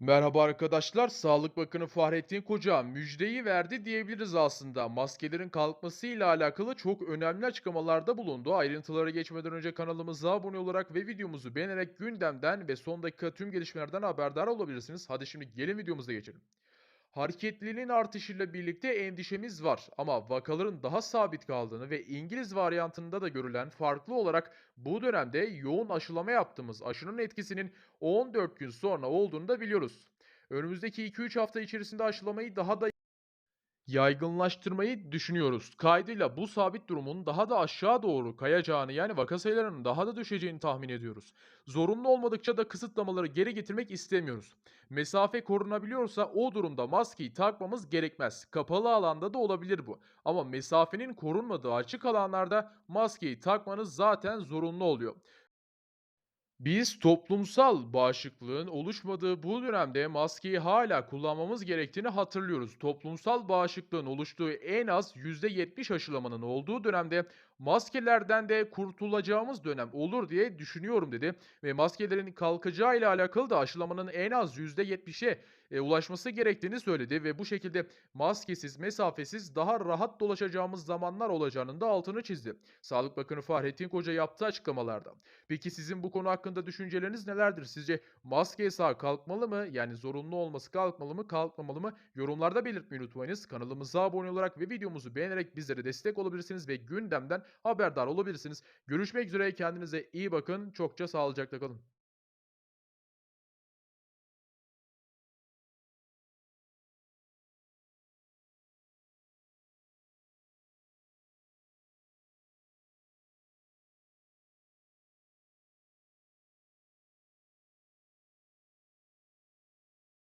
Merhaba arkadaşlar. Sağlık Bakanı Fahrettin Koca müjdeyi verdi diyebiliriz aslında. Maskelerin kalkmasıyla alakalı çok önemli açıklamalarda bulundu. Ayrıntılara geçmeden önce kanalımıza abone olarak ve videomuzu beğenerek gündemden ve son dakika tüm gelişmelerden haberdar olabilirsiniz. Hadi şimdi gelin videomuza geçelim. Hareketliliğin artışıyla birlikte endişemiz var ama vakaların daha sabit kaldığını ve İngiliz varyantında da görülen farklı olarak bu dönemde yoğun aşılama yaptığımız aşının etkisinin 14 gün sonra olduğunu da biliyoruz. Önümüzdeki 2-3 hafta içerisinde aşılamayı daha da yaygınlaştırmayı düşünüyoruz. Kaydıyla bu sabit durumun daha da aşağı doğru kayacağını yani vaka sayılarının daha da düşeceğini tahmin ediyoruz. Zorunlu olmadıkça da kısıtlamaları geri getirmek istemiyoruz. Mesafe korunabiliyorsa o durumda maskeyi takmamız gerekmez. Kapalı alanda da olabilir bu. Ama mesafenin korunmadığı açık alanlarda maskeyi takmanız zaten zorunlu oluyor. Biz toplumsal bağışıklığın oluşmadığı bu dönemde maskeyi hala kullanmamız gerektiğini hatırlıyoruz. Toplumsal bağışıklığın oluştuğu en az %70 aşılamanın olduğu dönemde maskelerden de kurtulacağımız dönem olur diye düşünüyorum dedi. Ve maskelerin kalkacağı ile alakalı da aşılamanın en az %70'e e, ulaşması gerektiğini söyledi ve bu şekilde maskesiz, mesafesiz daha rahat dolaşacağımız zamanlar olacağının da altını çizdi. Sağlık Bakanı Fahrettin Koca yaptığı açıklamalarda. Peki sizin bu konu hakkında düşünceleriniz nelerdir? Sizce maske yasağı kalkmalı mı? Yani zorunlu olması kalkmalı mı, kalkmamalı mı? Yorumlarda belirtmeyi unutmayınız. Kanalımıza abone olarak ve videomuzu beğenerek bizlere destek olabilirsiniz ve gündemden haberdar olabilirsiniz. Görüşmek üzere. Kendinize iyi bakın. Çokça sağlıcakla kalın.